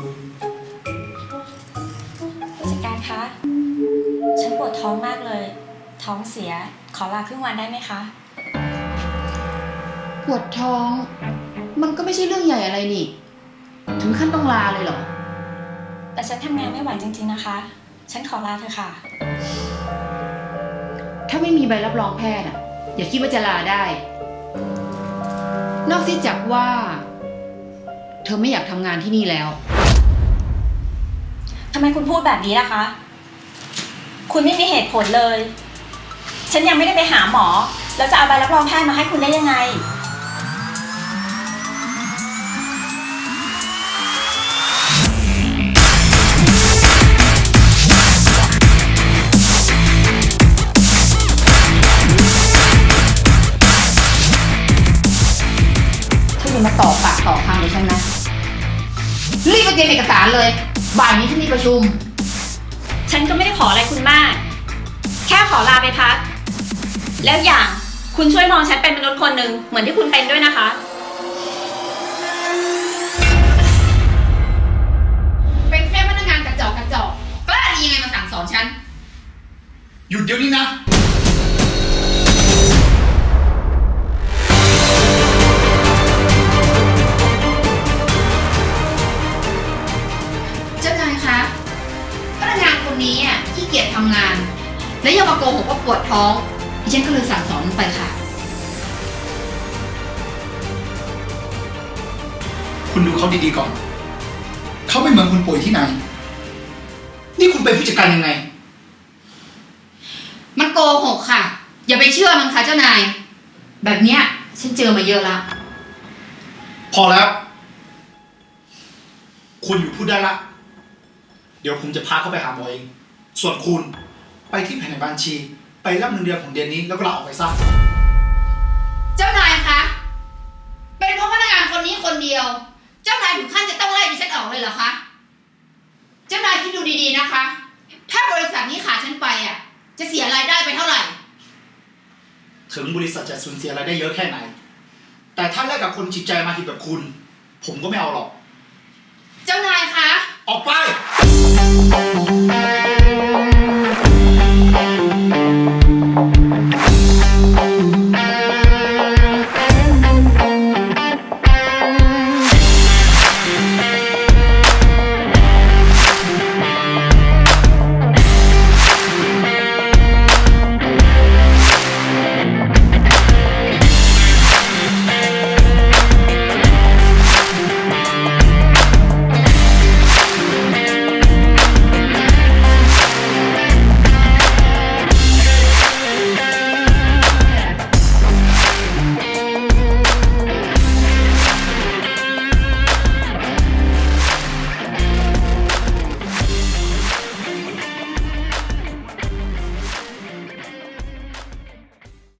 ผู้จัดการคะ ฉันปวดท้องมากเลย ท้องเสีย ขอลาครึ่งวันได้ไหมคะ ปวดท้อง มันก็ไม่ใช่เรื่องใหญ่อะไรนี่ ถึงขั้นต้องลาเลยเหรอ แต่ฉันทำงานไม่ไหวจริงๆนะคะ ฉันขอลาเธอะค่ะ ถ้าไม่มีใบรับรองแพทย์อะอย่าคิดว่าจะลาได้ นอกจากว่า เธอไม่อยากทำงานที่นี่แล้วทำ ไมคุณพูดแบบนี้ล่ะคะ คุณไม่มีเหตุผลเลย ฉันยังไม่ได้ไปหาหมอ แล้วจะเอาใบรับรองแพทย์มาให้คุณได้ยังไงเธออย่ามาต่อปากต่อคำเลยฉันนะ รีบไปเตรียมเอกสารเลย บ่ายนี้ที่มีประชุม ฉันก็ไม่ได้ขออะไรคุณมาก แค่ขอลาไปพัก แล้วอย่างคุณช่วยมองฉันเป็นมนุษย์คนหนึ่งเหมือนที่คุณเป็นด้วยนะคะ เป็นแค่พนักงานกระจอกกระจอกกล้าดียังไงมาสั่งสอนฉัน หยุดเดี๋ยวนี้นะ ทำงาน และยังมาโกหกว่าปวดท้องดิฉันก็เลยสั่งสอนมันไปค่ะ คุณดูเขาดีๆก่อน เขาไม่เหมือนคนป่วยที่ไหน นี่คุณเป็นผู้จัดการยังไง มันโกหกค่ะ อย่าไปเชื่อมันค่ะเจ้านาย แบบเนี้ยฉันเจอมาเยอะละพอแล้ว คุณอยู่พูดได้ละ เดี๋ยวผมจะพาเขาไปหาหมอเอง ส่วนคุณไปที่แผนกบัญชี ไปรับเงินเดือนของเดือนนี้แล้วก็ลาออกไปซะ เจ้านายคะ เป็นเพราะพนักงานคนนี้คนเดียว เจ้านายถึงขั้นจะต้องไล่ดิฉันออกเลยเหรอคะ เจ้านายคิดดูดีๆนะคะ ถ้าบริษัทนี้ขาดฉันไปอะ จะเสียรายได้ไปเท่าไหร่ ถึงบริษัทจะสูญเสียรายได้เยอะแค่ไหน แต่ถ้าแลกกับคนจิตใจมาหิดแบบคุณ ผมก็ไม่เอาหรอก